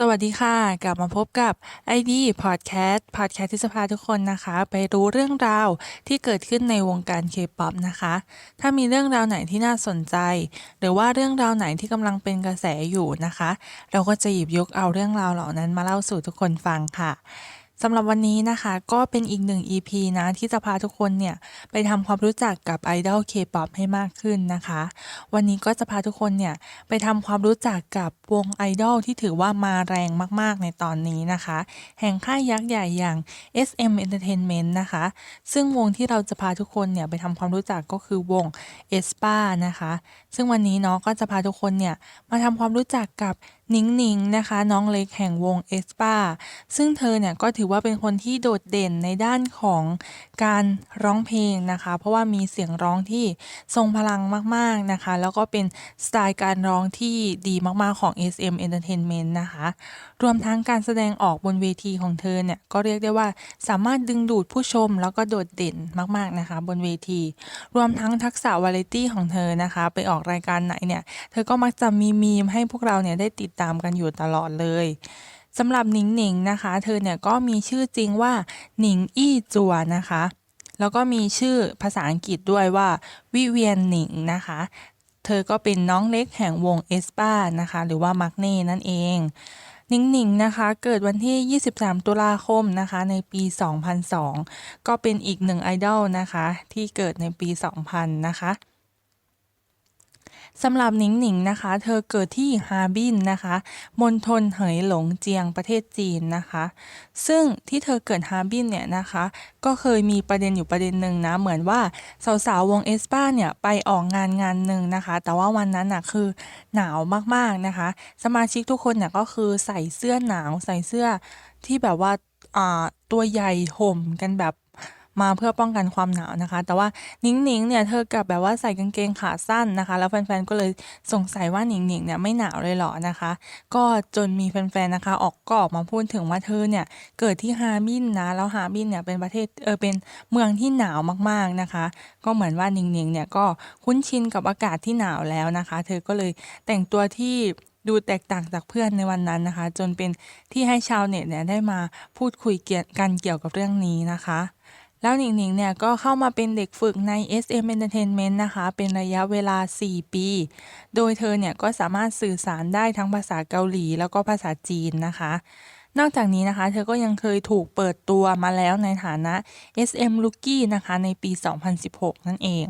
สวัสดีค่ะ กลับมาพบกับ ID Podcast Podcast ที่จะพาทุกคนนะคะ ไปรู้เรื่องราวที่เกิดขึ้นในวงการ K-POP นะคะ ถ้ามีเรื่องราวไหนที่น่าสนใจ หรือว่าเรื่องราวไหนที่กำลังเป็นกระแสอยู่นะคะ เราก็จะหยิบยกเอาเรื่องราวเหล่านั้นมาเล่าสู่ทุกคนฟังค่ะ สำหรับวันนี้นะคะก็เป็นอีกหนึ่ง EP นะที่จะพาทุกคนเนี่ยไปทำความรู้จักกับไอดอล K-POP ให้มากขึ้นนะคะ วันนี้ก็จะพาทุกคนเนี่ยไปทำความรู้จักกับวงไอดอลที่ถือว่ามาแรงมากๆในตอนนี้นะคะ แห่งค่ายยักษ์ใหญ่อย่าง SM Entertainment นะคะ ซึ่งวงที่เราจะพาทุกคนเนี่ยไปทำความรู้จักก็คือวง e s p a นะคะ ซึ่งวันนี้เนาะก็จะพาทุกคนเนี่ยมาทำความรู้จักกับนิงนิงนะคะ น้องเล็กแห่งวง e s p a ซึ่งเธอเนี่ยก็ถือว่าเป็นคนที่โดดเด่นในด้านของการร้องเพลงนะคะ เพราะว่ามีเสียงร้องที่ทรงพลังมากๆนะคะ แล้วก็เป็นสไตล์การร้องที่ดีมากๆของ SM Entertainment นะคะ รวมทั้งการแสดงออกบนเวทีของเธอเนี่ยก็เรียกได้ว่าสามารถดึงดูดผู้ชมแล้วก็โดดเด่นมากๆนะคะ บนเวที รวมทั้งทักษะวาไรตี้ของเธอนะคะ ไปออกรายการไหนเนี่ยเธอก็มักจะมีมีมให้พวกเราเนี่ยได้ติดตามกันอยู่ตลอดเลยสำหรับหนิงหนิงนะคะ เธอเนี่ยก็มีชื่อจริงว่าหนิงอี้จัวนะคะ แล้วก็มีชื่อภาษาอังกฤษด้วยว่าวิเวียนหนิงนะคะ เธอก็เป็นน้องเล็กแห่งวงเอสปานะคะ หรือว่ามักเน่นั่นเองหนิงหนิงนะคะเกิดวันที่ 23 ตุลาคมนะคะในปี 2002 ก็เป็นอีกหนึ่งไอดอลนะคะที่เกิดในปี 2000 นะคะ สำหรับหนิงหนิงนะคะ เธอเกิดที่ฮาร์บินนะคะมณฑลเหยหลงเจียงประเทศจีนนะคะ ซึ่งที่เธอเกิดฮาร์บินเนี่ยนะคะ ก็เคยมีประเด็นอยู่ประเด็นหนึ่งนะเหมือนว่าสาวๆวงเอสปาเนี่ยไปออกงานงานหนึ่งนะคะ แต่ว่าวันนั้นน่ะคือหนาวมากๆนะคะ สมาชิกทุกคนเนี่ยก็คือใส่เสื้อหนาวใส่เสื้อที่แบบว่าอ่าตัวใหญ่ห่มกันแบบ มาเพื่อป้องกันความหนาวนะคะ แต่ว่านิงหนิงเนี่ยเธอกลับแบบว่าใส่กางเกงขาสั้นนะคะ แล้วแฟนๆก็เลยสงสัยว่านิงหนิงเนี่ยไม่หนาวเลยเหรอนะคะ ก็จนมีแฟนๆนะคะ ออกก็ออกมาพูดถึงว่าเธอเนี่ยเกิดที่ฮาร์บินนะแล้วฮาร์บินเนี่ยเป็นประเทศเออเป็นเมืองที่หนาวมากๆนะคะ ก็เหมือนว่านิงหนิงเนี่ยก็คุ้นชินกับอากาศที่หนาวแล้วนะคะ เธอก็เลยแต่งตัวที่ดูแตกต่างจากเพื่อนในวันนั้นนะคะ จนเป็นที่ให้ชาวเน็ตเนี่ยได้มาพูดคุยกันเกี่ยวกับเรื่องนี้นะคะ แล้วหนิงหนิงเนี่ยก็เข้ามาเป็นเด็กฝึกใน SM Entertainment นะคะ เป็นระยะเวลา 4 ปี โดยเธอเนี่ยก็สามารถสื่อสารได้ทั้งภาษาเกาหลีแล้วก็ภาษาจีนนะคะ นอกจากนี้นะคะ เธอก็ยังเคยถูกเปิดตัวมาแล้วในฐานะ SM Rookie นะคะในปี 2016 นั่นเอง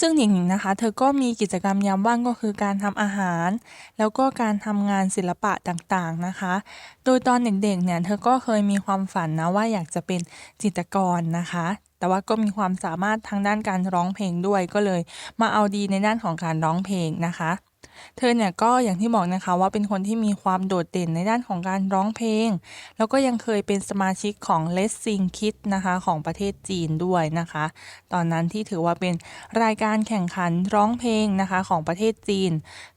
ซึ่งหญิงหนิงนะคะ เธอก็มีกิจกรรมยามว่างก็คือการทำอาหาร แล้วก็การทำงานศิลปะต่างๆนะคะ โดยตอนเด็กๆเนี่ยเธอก็เคยมีความฝันนะว่าอยากจะเป็นจิตรกรนะคะ แต่ว่าก็มีความสามารถทางด้านการร้องเพลงด้วยก็เลย มาเอาดีในด้านของการร้องเพลงนะคะ เธอเนี่ยก็อย่างที่บอกนะคะว่าเป็นคนที่มีความโดดเด่นในด้านของการร้องเพลง แล้วก็ยังเคยเป็นสมาชิกของ l e s s i n g Kids นะคะของประเทศจีนด้วยนะคะ ตอนนั้นที่ถือว่าเป็นรายการแข่งขันร้องเพลงนะคะของประเทศจีน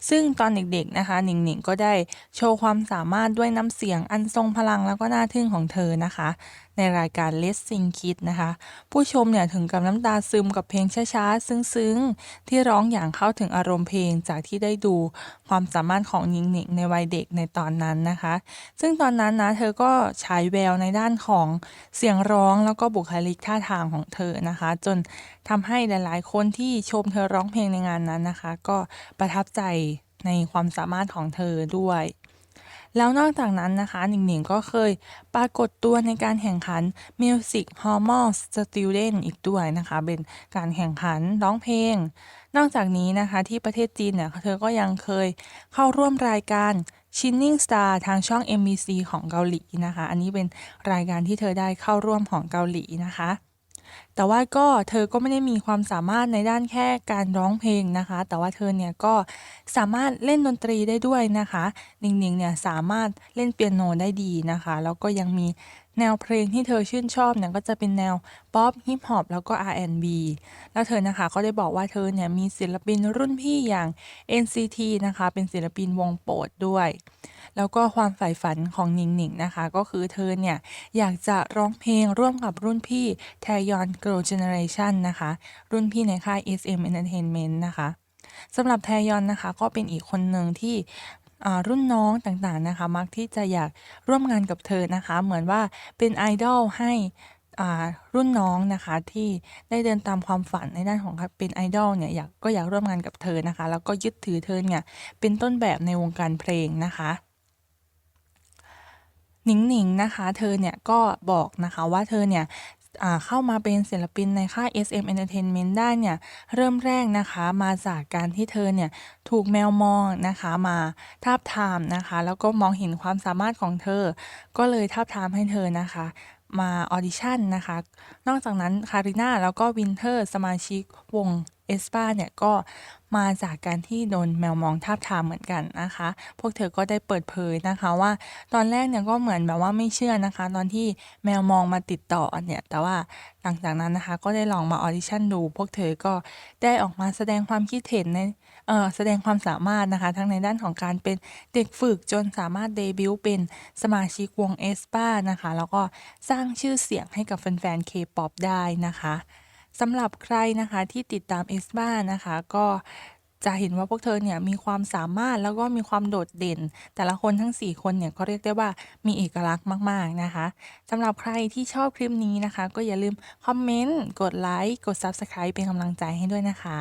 ซึ่งตอนเด็กๆนะคะหนิงหนิงก็ได้โชว์ความสามารถด้วยน้ำเสียงอันทรงพลังแล้วก็น่าทึ่งของเธอนะคะ ในรายการ Let's Sing Kids นะคะ ผู้ชมเนี่ยถึงกับน้ำตาซึมกับเพลงช้าๆ ซึ้งๆ ที่ร้องอย่างเข้าถึงอารมณ์เพลงจากที่ได้ดูความสามารถของหญิงหนิงในวัยเด็กในตอนนั้นนะคะ ซึ่งตอนนั้นนะเธอก็ฉายแววในด้านของเสียงร้องแล้วก็บุคลิกท่าทางของเธอนะคะ จนทำให้หลายๆ คนที่ชมเธอร้องเพลงในงานนั้นนะคะ ก็ประทับใจในความสามารถของเธอด้วย แล้วนอกจากนั้นนะคะหนิงหนิงก็เคยปรากฏตัวในการแข่งขัน Music h o r m o n Student อีกด้วยนะคะ เป็นการแข่งขันร้องเพลง นอกจากนี้นะคะที่ประเทศจีนเนี่ยเธอก็ยังเคยเข้าร่วมรายการ Shining Star ทางช่อง MBC ของเกาหลีนะคะ อันนี้เป็นรายการที่เธอได้เข้าร่วมของเกาหลีนะคะ แต่ว่าก็เธอก็ไม่ได้มีความสามารถในด้านแค่การร้องเพลงนะคะ แต่ว่าเธอเนี่ยก็สามารถเล่นดนตรีได้ด้วยนะคะ นิงๆเนี่ยสามารถเล่นเปียโนได้ดีนะคะ แล้วก็ยังมี แนวเพลงที่เธอชื่นชอบเนี่ยก็จะเป็นแนวป๊อปฮิปฮอปแล้วก็ R&B แล้วเธอนะคะก็ได้บอกว่าเธอเนี่ยมีศิลปินรุ่นพี่อย่าง NCT นะคะ เป็นศิลปินวงโปรดด้วย แล้วก็ความใฝ่ฝันของหนิงหนิงนะคะ ก็คือเธอเนี่ยอยากจะร้องเพลงร่วมกับรุ่นพี่แทยอน Girl Generation นะคะ รุ่นพี่ในค่าย SM Entertainment นะคะสำหรับแทยอนนะคะก็เป็นอีกคนหนึ่งที่ อ่ารุ่นน้องต่างๆนะคะ มักที่จะอยากร่วมงานกับเธอนะคะ เหมือนว่าเป็นไอดอลให้อ่ารุ่นน้องนะคะที่ได้เดินตามความฝันในด้านของการเป็นไอดอลเนี่ยอยากก็อยากร่วมงานกับเธอนะคะ แล้วก็ยึดถือเธอเนี่ยเป็นต้นแบบในวงการเพลงนะคะหนิงหนิงนะคะ เธอเนี่ยก็บอกนะคะว่าเธอเนี่ย เข้ามาเป็นศิลปินในค่าย SM Entertainment ได้เนี่ยเริ่มแรกนะคะมาจากการที่เธอเนี่ยถูกแมวมองนะคะมาทาบทามนะคะ แล้วก็มองเห็นความสามารถของเธอ ก็เลยทาบทามให้เธอนะคะมาออดิชั่นนะคะ นอกจากนั้นคาริน่าแล้วก็วินเทอร์สมาชิกวง เอสปาเนี่ยก็มาจากการที่โดนแมวมองทาบทามเหมือนกันนะคะ พวกเธอก็ได้เปิดเผยนะคะว่าตอนแรกเนี่ยก็เหมือนแบบว่าไม่เชื่อนะคะ ตอนที่แมวมองมาติดต่อเนี่ย แต่ว่าหลังจากนั้นนะคะก็ได้ลองมาออดิชั่นดู พวกเธอก็ได้ออกมาแสดงความคิดเห็นในเออแสดงความสามารถนะคะ ทั้งในด้านของการเป็นเด็กฝึกจนสามารถเดบิวต์เป็นสมาชิกวงเอสปานะคะ แล้วก็สร้างชื่อเสียงให้กับแฟนๆ K-POP ได้นะคะ สำหรับใครนะคะที่ติดตามเอสบ้านะคะ ก็จะเห็นว่าพวกเธอเนี่ยมีความสามารถแล้วก็มีความโดดเด่น แต่ละคนทั้ง 4 คนเนี่ยก็เรียกได้ว่ามีเอกลักษณ์มาก ๆ นะคะสำหรับใครที่ชอบคลิปนี้นะคะ ก็อย่าลืมคอมเมนต์กดไลค์กด Subscribe เป็นกำลังใจให้ด้วยนะคะ